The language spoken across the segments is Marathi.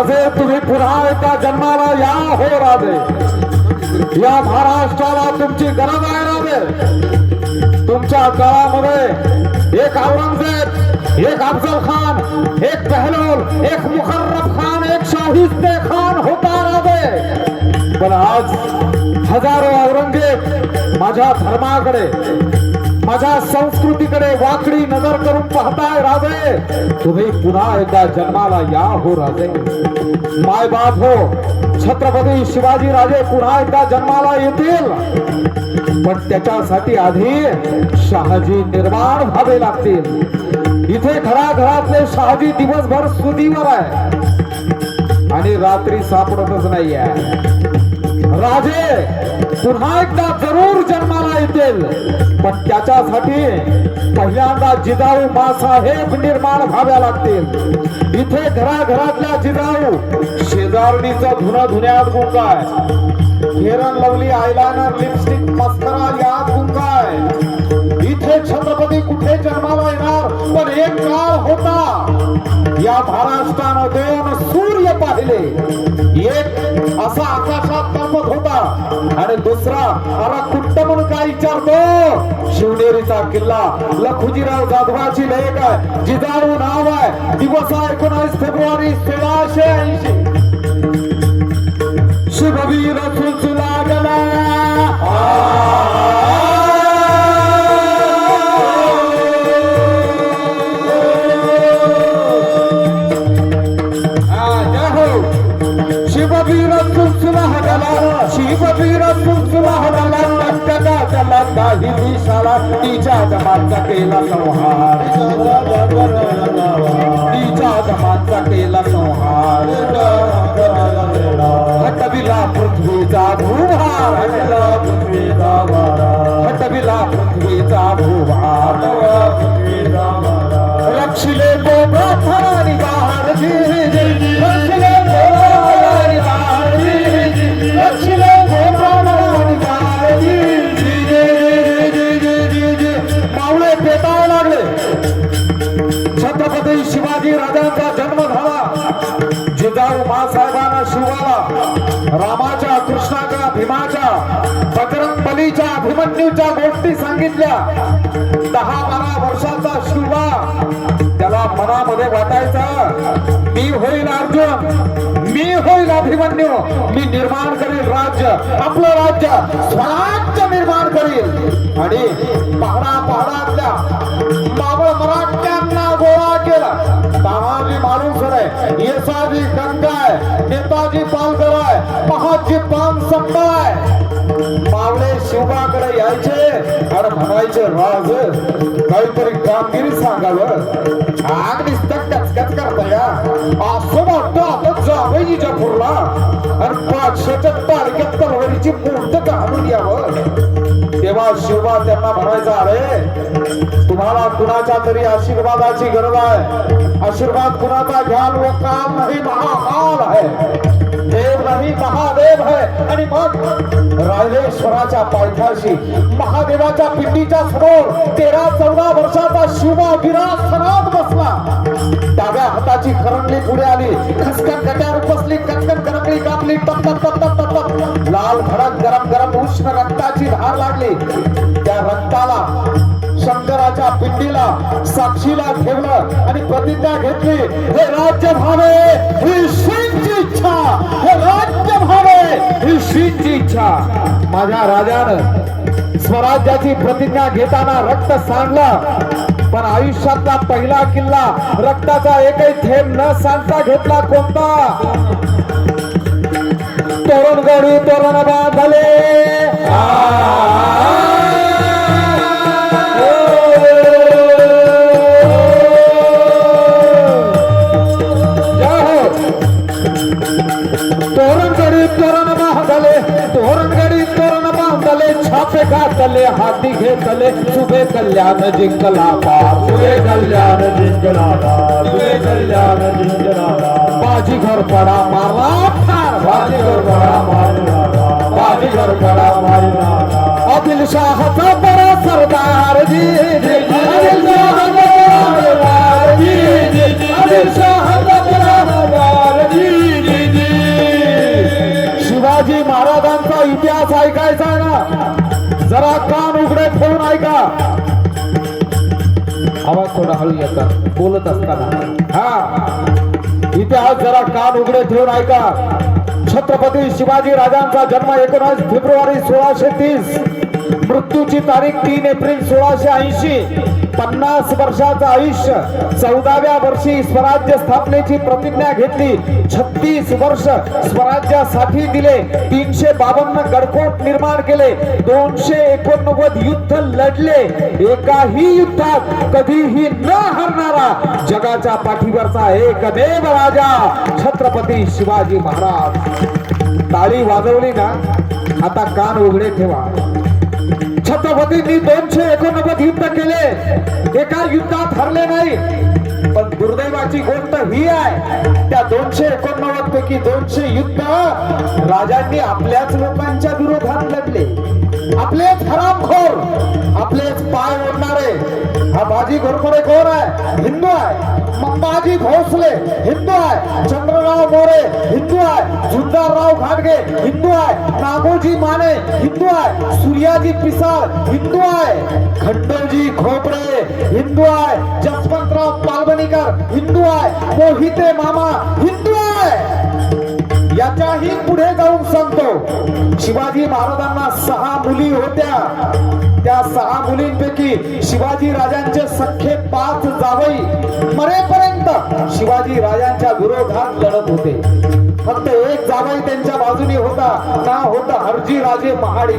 राजे तुम्ही पुन्हा एकदा जन्माला या हो राजे या महाराष्ट्राला तुमची गरज आहे राजे तुमच्या काळामध्ये एक औरंगजेब एक अफजल खान एक पहलोल एक मुखर्रब खान एक शाहिस्ते खान होता राजे पण आज हजारो औरंगजेब माझ्या धर्माकडे माझ्या संस्कृतीकडे वाकडी नजर करून पाहताय राजे. तुम्ही पुन्हा एकदा जन्माला या हो राजे. माय बाप हो छत्रपती शिवाजी राजे पुन्हा एकदा जन्माला येतील. पण त्याच्यासाठी आधी शहाजी निर्माण व्हावे लागतील. इथे घराघरातले शहाजी दिवसभर सुदीवर आहे. आणि रात्री सापडतच नाही आहे राजे पुन्हा एकदा जरूर जन्माला येतील. पण त्याच्यासाठी पहिल्यांदा जिजाऊ मासाहेब निर्माण व्हाव्या लागतील. इथे घराघरातल्या जिजाऊ शेजारणीचं धुन धुण्यात गुंकाय फेरन लवली आयलायनर लिपस्टिक मस्करा यात गुंकाय कुठे छत्रपती कुठे जन्माला येणार? पण एक काळ होता. या महाराष्ट्रानं दोन सूर्य पाहिले. एक असा आकाशात तापत होता. आणि दुसरा अरा कुट्ट म्हणून काय विचारतो? शिवनेरीचा किल्ला. लखुजीराव जाधवाची लेख आहे. जिजाऊ नाव आहे. दिवस आहे एकोणावीस फेब्रुवारी सोळाशे ऐंशी. शिववीर सुलसुला गेला शिववीर सुलसुला हरला शिववीर सुलसुला हरला त्याला त्याला काही दिशाला तिच्या जमाचा केला संहार तिच्या जमाचा केला संहार हटविला पृथ्वीचा भूभार हटला पृथ्वीचा हटविला पृथ्वीचा भूभार रक्षिले गोब्राथानी बाहेर रक्षिले अभिमन्यूच्या गोष्टी सांगितल्या. दहा बारा वर्षाचा शिवा. त्याला मनामध्ये वाटायचा मी होईल अर्जुन. मी होईल अभिमन्यू. मी निर्माण करेल राज्य. आपलं राज्य स्वराज्य निर्माण करेल. आणि पहाडा पहाडातल्या मावळ मराठ्यांना गोळा केला. तानाजी मालूसर आहे येसाजी गंगाय नेताजी पालकर आहे पहाजी पान आहे मावळे शिवबाकडे यायचे आणि म्हणायचे राज काहीतरी कामगिरी सांगावं. आग दिसतं कचकच करता या असं वाटतं आता जावं इजापूरला आणि पाचशेच्या तारखेत तलवारीची मूर्त काढून यावं. तेव्हा शिवबा त्यांना म्हणायचा अरे तुम्हाला कुणाच्या तरी आशीर्वादाची गरज आहे? आशीर्वाद कुणाचा घ्याल व काम नाही महाकाल आहे. देव नाही महादेव आहे. आणि मग राजेश्वराच्या पायथ्याशी महादेवाच्या पिंडीच्या समोर तेरा चौदा वर्षाचा शिवा विरासनात बसला. डाव्या हाताची पुढे आली. खसकन गट्यावर बसली कटकन करंगली कापली टप टप टप टप टप लाल भडक गरम गरम उष्ण रक्ताची धार लागली. त्या रक्ताला शंकराच्या पिंडीला साक्षीला ठेवलं आणि प्रतिज्ञा घेतली. हे राज्य भावे ही शिंची इच्छा. हे राज्य भावे ही शिंची इच्छा. माझ्या राजानं स्वराज्याची प्रतिज्ञा घेताना रक्त सांडलं. पण आयुष्यातला पहिला किल्ला रक्ताचा एकही थेंब न सांडता घेतला कोणता? तोरण गडी तोरण बांधले हो. तोरण गडी तोरण बांधले तोरण नाचे गातले हाती घेतले सुभे कल्याण जिंकला सुभे कल्याण जिंकला सुभे कल्याण जिंकला बाजी घर पडा मारला बाजी घर पडा मारा बाजी घर पडा मारा अदिल शाहचा बरा सरदार जी। अदिल सरदार जी। अदिल सरदार जी। शिवाजी महाराजांचा इतिहास ऐकायचा ना? जरा कान उघडे फोन ऐका. आवाज थोडा हळू येतात बोलत असताना. हा. इथे आज जरा कान उघडे ठेवून ऐका. छत्रपती शिवाजी राजांचा जन्म एकोणास फेब्रुवारी सोळाशे तीस. मृत्यूची तारीख तीन एप्रिल सोळाशे ऐंशी. पन्नास वर्षाचं आयुष्य. चौदाव्या वर्षी स्वराज्य स्थापनेची प्रतिज्ञा घेतली. छत्तीस वर्ष स्वराज्यासाठी दिले. तीनशे बावन्न गडकोट निर्माण केले. दोनशे एकोणनव्वद युद्ध लढले. एकाही युद्धात कधीही न हरणारा जगाच्या पाठीवरचा एकमेव राजा छत्रपती शिवाजी महाराज. ताळी वाजवली ना? आता कान उघडे ठेवा. छत्रपतींनी दोनशे एकोणनव्वद युद्ध केले. एका युद्धात हरले नाही. पण दुर्दैवाची गोष्ट ही आहे त्या दोनशे एकोणनव्वद पैकी दोनशे युद्ध राजांनी आपल्याच लोकांच्या विरोधात लढले. आपलेच हरामखोर आपलेच पाय ओढणारे बाजी घुरखुरे कौन है, हिंदू है। मम्माजी भोसले, हिंदू है। चंद्रराव मोरे, हिंदू है। जुद्धार राव खाड़गे हिंदू है। नागोजी माने, हिंदू है। सूर्याजी पिसाल, हिंदू है। खंडोजी खोपड़े, हिंदू है। जसवंत राव पालवनीकर हिंदू है। मोहिते मामा, हिंदू याच्याही पुढे जाऊन सांगतो. शिवाजी महाराजांना सहा मुली होत्या. त्या सहा मुलींपैकी शिवाजी राजांचे सख्खे पाच जावई मरेपर्यंत शिवाजी राजांच्या विरोधात लढत होते. फक्त एक जावाई त्यांच्या बाजूने होता ना होता हरजी राजे महाडी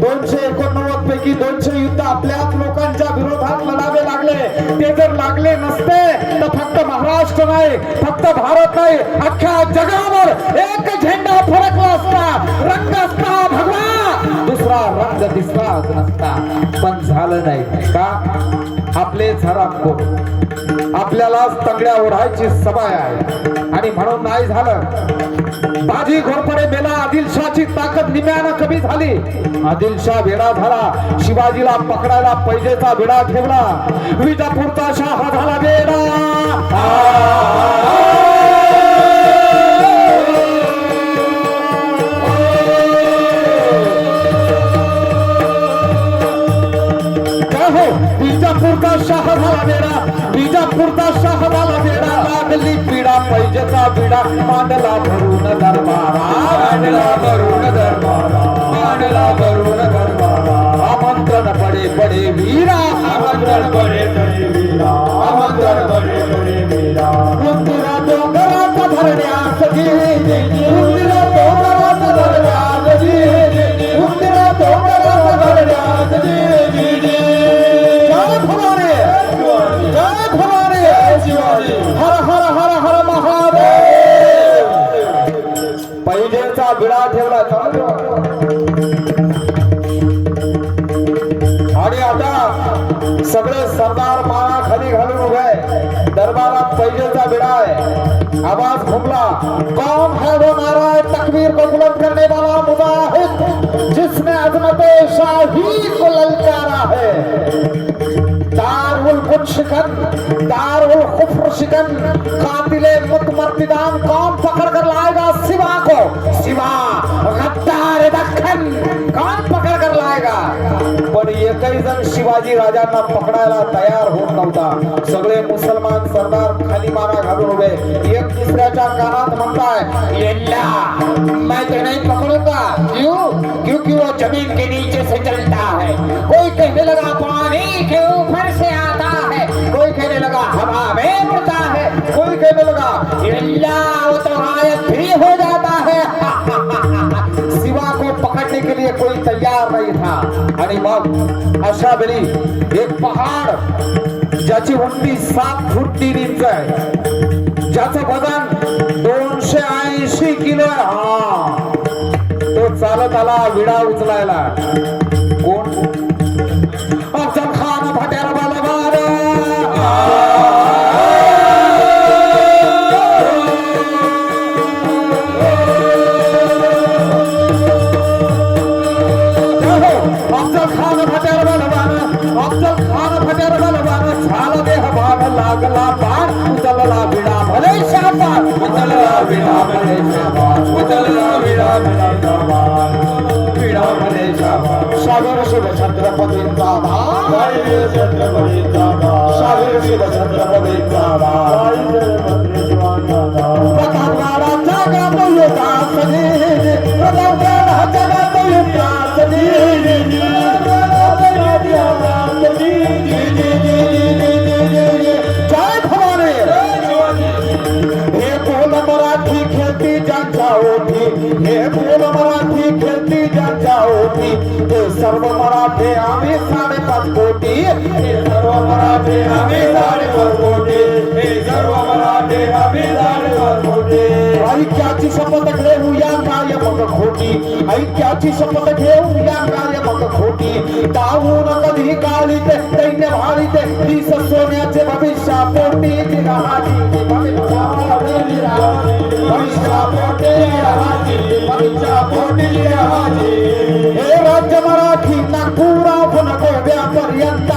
दोनशे एकोणनव्वद पैकी दोनशे युद्ध आपल्याच लोकांच्या विरोधात लढावे लागले. ते जर लागले नसते तर फक्त महाराष्ट्र नाही फक्त भारत नाही अख्ख्या जगावर एक झेंडा फरकला असता. रंग असता भगवा. दुसरा रंग दिसला नसता. पण झालं नाही का? आपले झरामखोर आपल्यालाच तंगड्या ओढायची सवय आहे. आणि म्हणून नाही झालं. बाजी घोरपडे मेला आदिलशाची ताकद निम्यानं कमी झाली. आदिलशाह वेडा झाला. शिवाजीला पकडायला पैजेचा वेडा ठेवला. विजापूरचा शाह झाला वेडा. काय विजापूरचा शाह झाला वेडा. विजापूरचा शाह झाला वेडा. लागली पिडा पैजचा विडा मांडला भरून दरबारा. मांडला भरून दरबारा. मांडला भरून दरबारा. आमंत्रण पडे पडे वीरा. आमंत्रण पडे पडे वीरा. आमंत्रण पडे पैजेचा ठेवला चला आणि आता सगळे सरदार माळा खाली घालून उभे दरबारात पैजेचा बिडा आहे. आवाज घुमला कौन है वो नाराय तकबीर को बुलंद करने वाला मुजाहिद. जिसने अजमत शाही को ललकारा है दारुल गुन शिकन दारुल कुफ्र शिकन कातिले मुतमर्दिदान कौन पकड़ कर लाएगा? सिवा को। सिवा गद्दार दखन कौन पकड़ कर लाएगा? पण एकही जण शिवाजी राजांना पकडायला तयार होत। नव्हता सगळे मुसलमान सरदार खाली माना घालून उभे. एक दुसऱ्याच्या कानात म्हणताय, येल्ला, मैं तो नहीं पकड़ूँगा. क्यों? क्योंकि वो ज़मीन के नीचे से चलता है. कोई कहने लगा, पानी के ऊपर से आता है. कोई कहने लगा, हवा में उड़ता है. कोई कहने लगा, येल्ला, वो तो गायब भी हो जाता है. शिवा को पकड़ने के लिए कोई तैयार नहीं था. आणि मग अशा एक पहाड ज्याची उंची सात फूट तीन इंच आहे ज्याचं वजन दोनशे ऐंशी किलो आहे हा तो चालत आला विडा उचलायला कोण अफजल खान फट्यार बलवान अफजल अफजल भजर बलवान झाला देह भाग लागला पार उचलला विडा भले शाबास उचलला विडा भले शाबास उचलला विडा भले शापा विडा भले शाबास सागर शिव छत्रपतींचा भाग साई छत्रपतींचा भाग सागर शिव छत्रपतींचा भाग साई छत्रपती शिवांचा प्रतापगडाच्या पराठे आम्ही साडेपाच कोटी. हे सर्व पराठे आम्ही साडेपाच कोटी. हे सर्व पराठे आम्ही साडेपाच कोटी. ऐक्याची शपथ घेऊ या काय मग खोटी. ऐक्याची शपथ घेऊ या काय मग खोटी. दावून कधी काळीते सैन्य भाळीते ते. सोन्याचे भविष्या पोटी ती भविष्या राज्य मराठी नागपुराहून गोव्यापर्यंत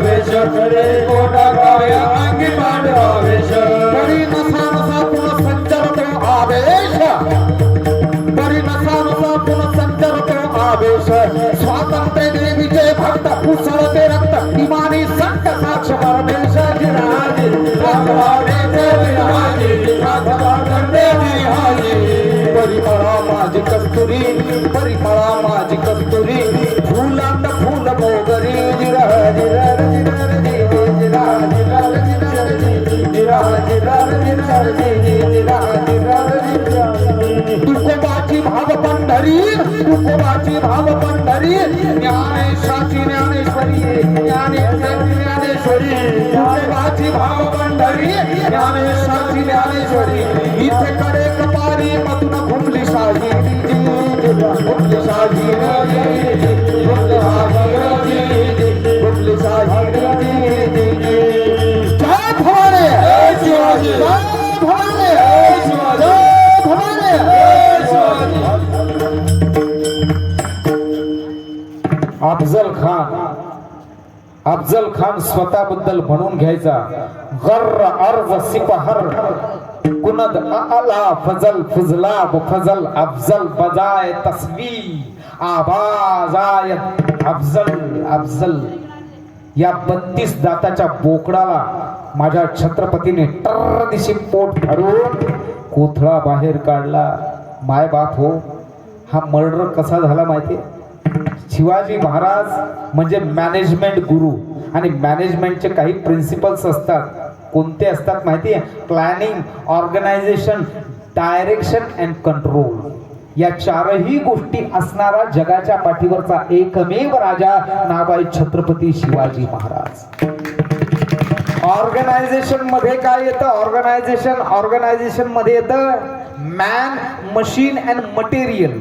आवेश वेश कोटा गाया अंगी पाटका आवेश कधी नसा नसा पुन्हा संचरतो आवेश कधी नसा नसा पुन्हा संचरतो आवेश स्वातंत्र्य देवीचे भक्त उसळते रक्त इमानी संत साक्ष परमेश गिराजे परिमळा माझी कस्तुरी परिमळा माझी कस्तुरी फुलांत फुल मोगरी तुकोबाची भाव पंढरी ज्ञानेशाची ज्ञानेश्वरी ज्ञानेशाची ज्ञानेश्वरी तुकोबाची भाव पंढरी ज्ञानेशाची ज्ञानेश्वरी. इथे कडे कपारी मधून घुमली साजी घुमली साजी अफजल खान स्वतःबद्दल म्हणून घ्यायचा. गर्र अर्ज सिपहर. कुनद अला फजल फुजला फजल अफजल बजाय तस्वी. आवाज अफजल अफजल. या बत्तीस दाताच्या बोकडाला माझ्या छत्रपतीने टर दिशी पोट फाडून कोथळा बाहेर काढला. माय बाप हो हा मर्डर कसा झाला माहिती शिवाजी महाराज म्हणजे मॅनेजमेंट गुरु आणि मॅनेजमेंटचे काही प्रिन्सिपल्स असतात. कोणते असतात माहिती आहे planning organisation direction and control या चारही गोष्टी असणारा जगाच्या पाठीवरचा एकमेव राजा नाव आहे छत्रपती शिवाजी महाराज. ऑर्गनायझेशनमध्ये काय येतं? ऑर्गनायझेशन ऑर्गनायझेशनमध्ये येतं मॅन मशीन अँड मटेरियल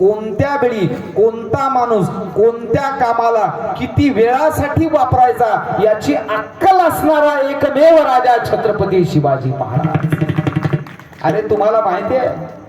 कोणत्या वेळी कोणता माणूस कोणत्या कामाला किती वेळासाठी वापरायचा याची अक्कल असणारा एकमेव राजा छत्रपती शिवाजी महाराज. अरे तुम्हाला माहिती आहे